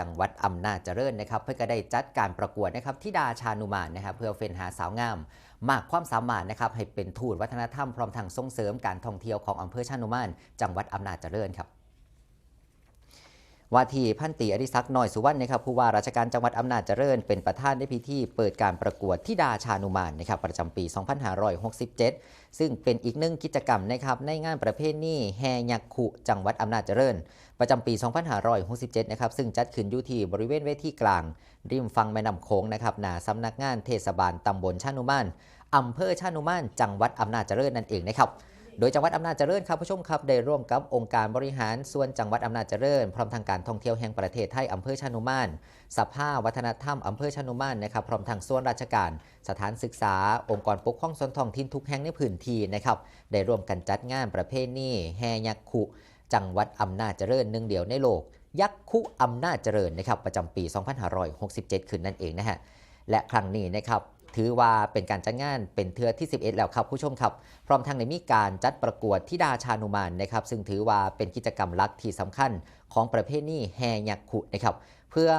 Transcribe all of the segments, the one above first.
จังหวัดอำนาจเจริญนะครับ เพื่อก็ได้จัดการประกวดนะครับที่ดาชานุมานนะครับ เพื่อเฟ้นหาสาวงาม มากความสามารถนะครับให้เป็นทูตวัฒนธรรมพร้อมทั้งส่งเสริมการท่องเที่ยวของอำเภอชานุมาน จังหวัดอำนาจเจริญครับ ว่าที่พันตีอดิศักดิ์น้อยสุวรรณนะครับผู้ว่าราชการจังหวัดอำนาจเจริญ เป็นประธานในพิธีเปิดการประกวดทิดาชานุมานนะครับประจำปี 2567 ซึ่งเป็นอีกหนึ่งกิจกรรมนะครับในงานประเพณีแห่ยักขุจังหวัดอำนาจเจริญ ประจำปี 2567 นะครับซึ่งจัดขึ้นอยู่ที่บริเวณเวทีกลาง ริมฝั่งแม่น้ำโขงนะครับหน้าสำนักงานเทศบาลตำบลชานุมานอำเภอชานุมาน จังหวัดอำนาจเจริญนั่นเองนะครับ โดยจังหวัดอำนาจเจริญครับผู้ชมครับได้ร่วมกับองค์การบริหารส่วนจังหวัดอำนาจเจริญ พร้อมทางการท่องเที่ยวแห่งประเทศไทยอำเภอชานุมานสภาวัฒนธรรมอำเภอชานุมานนะครับพร้อมทางส่วนราชการ สถานศึกษา องค์กรปกครองส่วนท้องถิ่นทุกแห่งในพื้นที่นะครับได้ร่วมกันจัดงานประเพณีแห่ยักษ์คุจังหวัดอำนาจเจริญหนึ่งเดียวในโลก ยักษ์คุอำนาจเจริญนะครับประจำปี 2567 ขึ้นนั่นเองนะฮะและครั้งนี้นะครับ ถือว่าเป็นการจัดงานเป็นเทือที่ 11 แล้วครับผู้ชมครับ พร้อมทั้งในมีการจัดประกวดทิดาชานุมานนะครับ ซึ่งถือว่าเป็นกิจกรรมหลักที่สำคัญของประเพณีแห่ยักษ์ขุนะครับ เพื่อ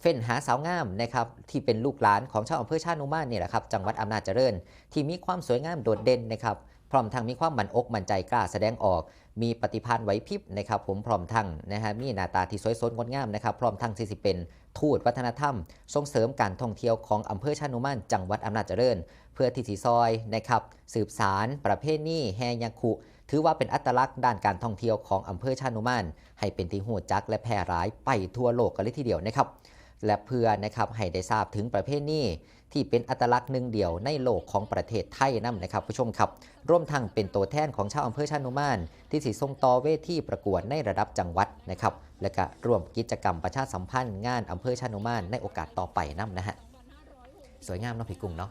เฟ้นหาสาวงามนะครับที่เป็นลูกหลานของชาวอำเภอชานุมานเนี่ยแหละครับจังหวัดอำนาจเจริญ ที่มีความสวยงามโดดเด่นนะครับ พร้อมทั้งมีความมั่นอกมั่นใจกล้าแสดงออก มีปฏิภาณไหวพริบนะครับผมพร้อมทั้งนะฮะมีหน้าตาที่สวยสดงดงามนะครับพร้อมทั้งที่สิเป็นทูตวัฒนธรรม ส่งเสริมการท่องเที่ยวของอำเภอชานุมานจังหวัดอำนาจเจริญ เพื่อที่สีซอยนะครับสืบสารประเพณีแห่ยักษ์ขุถือว่าเป็นอัตลักษณ์ด้านการท่องเที่ยวของอำเภอชานุมานให้เป็นที่หูจักและแพร่หลายไปทั่วโลกกันเลยทีเดียวนะครับ และเพื่อนะครับให้ได้ทราบถึงประเภทนี้ที่เป็นอัตลักษณ์หนึ่งเดียวในโลกของประเทศไทยนั่นนะครับผู้ชมครับ ร่วมทั้งเป็นตัวแทนของชาวอำเภอชานุมาน ที่สิส่งต่อเวทีประกวดในระดับจังหวัดนะครับ และก็ร่วมกิจกรรมประชาสัมพันธ์งานอำเภอชานุมานในโอกาสต่อไปนั่นนะฮะสวยงามเนาะพี่กุ้งเนาะ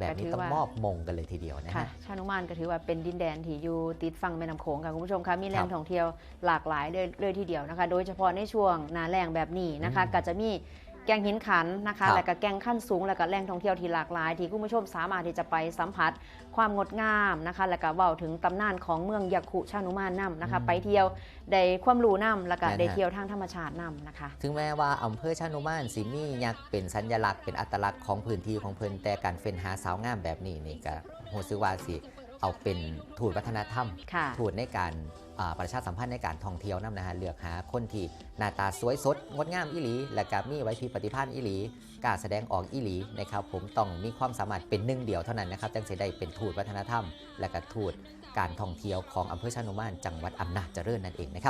แบบก็นี้ถืต้องว่ามอบมงกันเลยทีเดียวนะค่ะฮะชานุมานก็ถือว่าเป็นดินแดนที่อยู่ติดฝั่งแม่น้ำโขงค่ะคุณผู้ชมคะมีแหล่คงรับท่องเที่ยวหลากหลายเลยเลยทีเดียวนะคะ โดยเฉพาะในช่วงหนาแรงแบบนี้นะคะอืมก็จะมีแกงหินขันนะครัคะบและก็แกงขั้นสูง และก็แหล่งท่องเที่ยวที่หลากหลาย ที่คุณผู้ชมสามารถที่จะไปสัมผัสความงดงามนะคะ และก็เว้าถึงตำนานของเมืองยาคุชานุมานนํนะคะ ไปเที่ยวได้ความรู้นํแล้วก็ได้เที่ยวทางธรรมชาตินํนะคะ ถึงแม้ว่าอำเภอชานุมานสิมียักษ์เป็นสัญลักษณ์เป็นอัตลักษณ์ของพื้นที่ของเพิ่นแต่การเฟ้นหาสาวงามแบบนี้นี่ก็โหซื้อว่าสิ เอาเป็นทูตวัฒนธรรม ค่ะ ทูตในการอ่าประชาสัมพันธ์ในการท่องเที่ยวนํนะฮะเลือกหาคนที่หน้าตาสวยสดงดงามอีหลี และก็มีไว้พริบปฏิภาณอีหลีกล้ารแสดงออกอีหลีนะครับผมต้องมีความสามารถเป็นหนึ่งเดียวเท่านั้นนะครับจึงจะได้เป็นทูตวัฒนธรรม และก็ทูตการท่องเที่ยวของอำเภอชานุมานจังหวัดอำนาจเจริญนั่นเองนะครับ